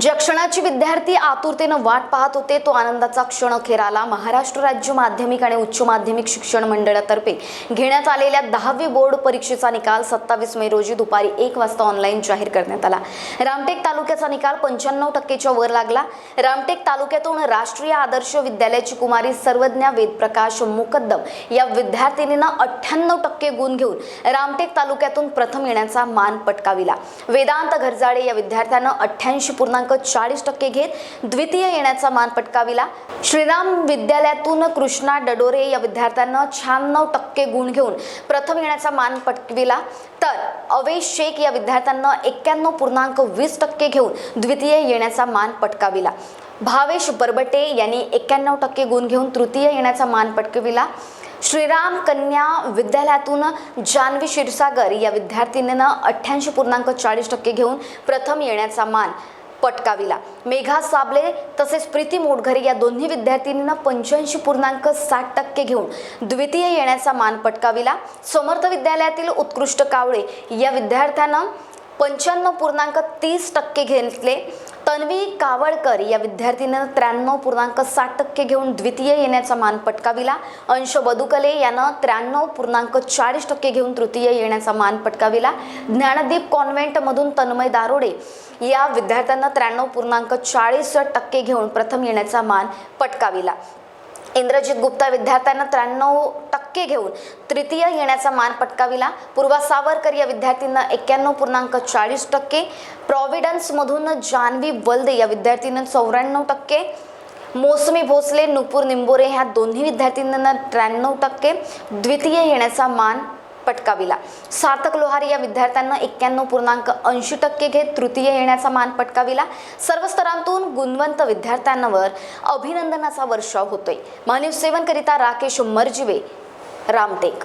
ज्या क्षणाची विद्यार्थी आतुरतेनं वाट पाहत होते तो आनंदाचा क्षण अखेर आला. महाराष्ट्र राज्य माध्यमिक आणि उच्च माध्यमिक शिक्षण मंडळातर्फे घेण्यात आलेल्या दहावी बोर्ड परीक्षेचा निकाल सत्तावीस मे रोजी दुपारी एक वाजता ऑनलाईन जाहीर करण्यात आला. रामटेक तालुक्याचा निकाल पंच्याण्णव टक्केच्या वर लागला. रामटेक तालुक्यातून राष्ट्रीय आदर्श विद्यालयाची कुमारी सर्वज्ञा वेदप्रकाश मुकद्दम या विद्यार्थिनीनं अठ्ठ्याण्णव टक्के गुण घेऊन रामटेक तालुक्यातून प्रथम येण्याचा मान पटकाविला. वेदांत घरजाडे या विद्यार्थ्यानं अठ्ठ्याऐंशी पूर्णांक चाळीस टक्के घेत द्वितीय येण्याचा मान पटकाविला. श्रीराम विद्यालयातून कृष्णा डडोरे या विद्यार्थ्यांना शहाण्णव टक्के गुण घेऊन प्रथम येण्याचा मान पटकविला. तर अवेश शेख या विद्यार्थ्यांना एक्क्याण्णव पूर्णांक वीस टक्के घेऊन द्वितीय येण्याचा मान पटकाविला. भावेश बरबटे यांनी एक्क्याण्णव टक्के गुण घेऊन तृतीय येण्याचा मान पटकविला. श्रीराम कन्या विद्यालयातून जान्हवी क्षीरसागर या विद्यार्थिनीनं अठ्ठ्याऐंशी पूर्णांक चाळीस टक्के घेऊन प्रथम येण्याचा मान पटकाविला. मेघा साबले तसेच प्रीती मोटघरे या दोन्ही विद्यार्थिनींना पंच्याऐंशी पूर्णांक साठ टक्के घेऊन द्वितीय येण्याचा मान पटकाविला. समर्थ विद्यालयातील उत्कृष्ट कावळे या विद्यार्थ्यानं पंच्याण्णव पूर्णांक तीस टक्के घेतले. तन्वी कावळकर या विद्यार्थिनीनं त्र्याण्णव पूर्णांक साठ टक्के घेऊन द्वितीय येण्याचा मान पटकाविला. अंश बदुकले यानं त्र्याण्णव पूर्णांक चाळीस टक्के घेऊन तृतीय येण्याचा मान पटकाविला. ज्ञानदीप कॉन्व्हेंटमधून तन्मय दारोडे या विद्यार्थ्यांना त्र्याण्णव पूर्णांक चाळीस टक्के घेऊन प्रथम येण्याचा मान पटकाविला. इंद्रजित गुप्ता विद्यार्थ्यांना त्र्याण्णव टक्के घेऊन तृतीय येण्याचा मान पटकाविला. पूर्वा सावरकर या विद्यार्थ्यांना एक्क्याण्णव पूर्णांक चाळीस टक्के. प्रॉव्हिडन्समधून जान्हवी वल्दे या विद्यार्थ्यांना चौऱ्याण्णव टक्के. मोसमी भोसले नुपूर निंबोरे ह्या दोन्ही विद्यार्थ्यांना त्र्याण्णव टक्के. द्वितीय येण्याचा मान पटकाविला. सार्थक लोहारी या विद्यार्थ्यांना एक्क्याण्णव पूर्णांक ऐंशी टक्के घेत तृतीय येण्याचा मान पटकाविला. सर्व स्तरांतून गुणवंत विद्यार्थ्यांवर अभिनंदनाचा वर्षाव होतोय. महान्यूज सेवन करिता राकेश मर्जिवे रामटेक.